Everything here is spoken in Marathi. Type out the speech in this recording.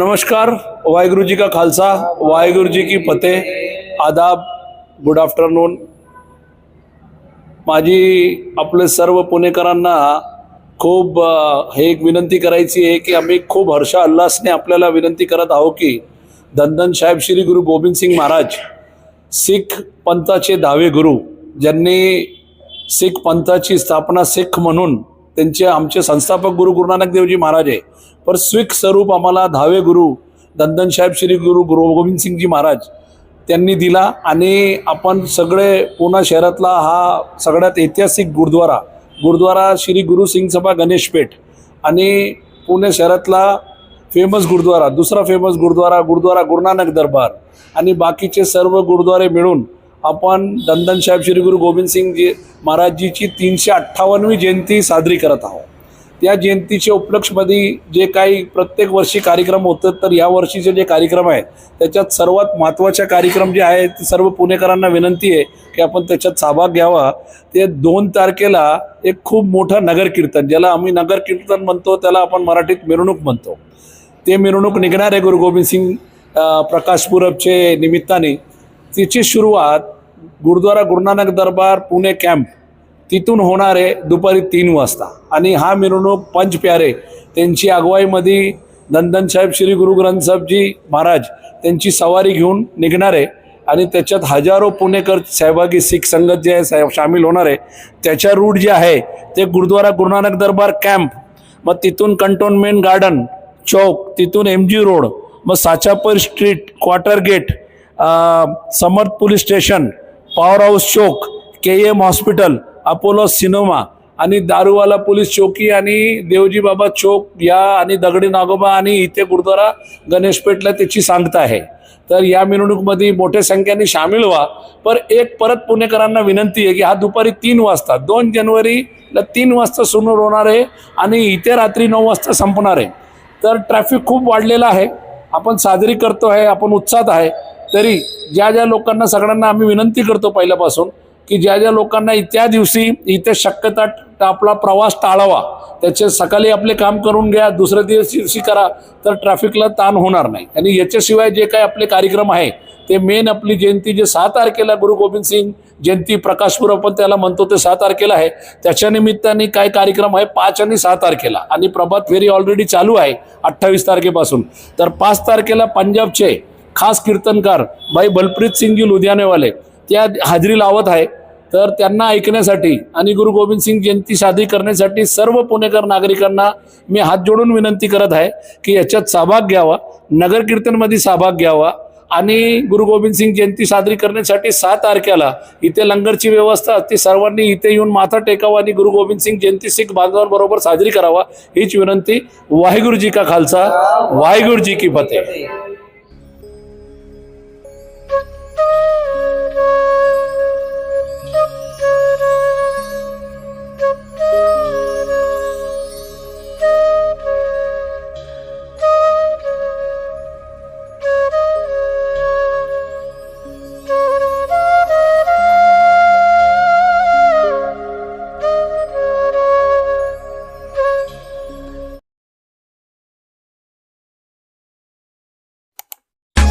नमस्कार वाहेगुरु जी का खालसा वाहेगुरु जी की फतेह आदाब गुड आफ्टरनून माझी आपले सर्व पुणेकरांना खूप हे एक विनंती करायची आहे की आम्ही खूप हर्ष उल्हासने आपल्याला विनंती करत आहोत की धनधन साहेब श्री गुरु गोविंद सिंग महाराज सिख पंथाचे दहावे गुरु ज्यांनी सिख पंथाची स्थापना सिख म्हणून त्यांचे आमचे संस्थापक गुरु गुरुनानक देवजी महाराज आहे. पर स्विक स्वरूप आम्हाला दहावे गुरु दंदनसाहेब साहेब श्री गुरु गुरु गोविंद सिंगजी महाराज त्यांनी दिला आणि आपण सगळे पुणा शहरातला हा सगळ्यात ऐतिहासिक गुरुद्वारा गुरुद्वारा श्री गुरु सिंग सभा गणेश पेठ आणि पुणे शहरातला फेमस गुरुद्वारा दुसरा फेमस गुरुद्वारा गुरुद्वारा गुरुनानक दरबार आणि बाकीचे सर्व गुरुद्वारे मिळून आपण दंदन साहेब श्री गुरु गोविंद सिंग जी महाराजजीची तीनशे अठ्ठावन्नवी जयंती साजरी करत आहोत. त्या जयंतीच्या उपलक्षमध्ये जे काही प्रत्येक वर्षी कार्यक्रम होतात तर या वर्षीचे जे कार्यक्रम आहे त्याच्यात सर्वात महत्त्वाचा कार्यक्रम जे आहे ते सर्व पुणेकरांना विनंती आहे की आपण त्याच्यात सहभाग घ्यावा. ते दोन तारखेला एक खूप मोठं नगर कीर्तन ज्याला आम्ही नगर कीर्तन म्हणतो त्याला आपण मराठीत मिरवणूक म्हणतो. ते मिरवणूक निघणार आहे गुरु गोविंद सिंग प्रकाश पूरबचे निमित्ताने. तिची सुरुवात गुरुद्वारा गुरुनानक दरबार पुणे कॅम्प तिथून होणार आहे दुपारी तीन वाजता. आणि हा मिरवणूक पंच प्यारे त्यांची अगुवाईमध्ये नंदनसाहेब श्री गुरु ग्रंथ साहेबजी महाराज त्यांची सवारी घेऊन निघणार आहे आणि त्याच्यात हजारो पुणेकर सहभागी सिख संगत जे आहे सामील होणार आहे त्याच्या रूट जे आहे ते गुरुद्वारा गुरुनानक दरबार कॅम्प मग तिथून कंटोनमेंट गार्डन चौक तिथून एम जी रोड मग Sachapir street quarter gate Samarth police station power house chowk K M hospital Apollo cinema आणि दारूवाला पोलीस चौकी आणि देवजी बाबा चौक या आणि दगडी नागोबा आणि इथे गुरुद्वारा गणेशपेठला त्याची सांगता आहे. तर या मिरवणूकमध्ये मोठ्या संख्येने सामील व्हा. पर एक परत पुणेकरांना विनंती आहे की हा दुपारी तीन वाजता दोन जानेवारीला तीन वाजता सुरू होणार आहे आणि इथे रात्री नऊ वाजता संपणार आहे. तर ट्रॅफिक खूप वाढलेलं आहे. आपण साजरी करतो आहे आपण उत्साहात आहे. तरी ज्या ज्या लोकांना सगळ्यांना आम्ही विनंती करतो पहिल्यापासून की ज्या ज्या लोकांना त्या दिवशी इथे शक्यता आपला प्रवास टाळावा त्याचे सकाळी आपले काम करून घ्या दुसऱ्या दिवशी करा तर ट्रॅफिकला ताण होणार नाही. आणि याच्याशिवाय जे काही आपले कार्यक्रम आहे ते मेन आपली जयंती जे सहा तारखेला गुरु गोविंद सिंग जयंती प्रकाशपूर आपण त्याला म्हणतो ते सहा तारखेला आहे. त्याच्या निमित्ताने काय कार्यक्रम आहे? पाच आणि सहा तारखेला. आणि प्रभात फेरी ऑलरेडी चालू आहे अठ्ठावीस तारखेपासून. तर पाच तारखेला पंजाबचे खास कीर्तनकार भाई बलप्रीत सिंगजी लुधियानेवाले त्या हाजरी लावत आहे. तर त्यांना ऐकण्यासाठी आणि गुरु गोविंद सिंग जयंती साधी करण्यासाठी सर्व पुणेकर नागरिकांना मी हात जोडून विनंती करत आहे की याच्यात सहभाग घ्यावा नगर कीर्तनमध्ये सहभाग घ्यावा आणि गुरु गोविंद सिंग जयंती साजरी करण्यासाठी सहा तारखेला इथे लंगरची व्यवस्था ती सर्वांनी इथे येऊन माथा टेकावा आणि गुरु गोविंद सिंग जयंती सिख बांधवांबरोबर साजरी करावा हीच विनंती. वाहेगुरुजी का खालसा? वाहेगुरुजी की फतेह.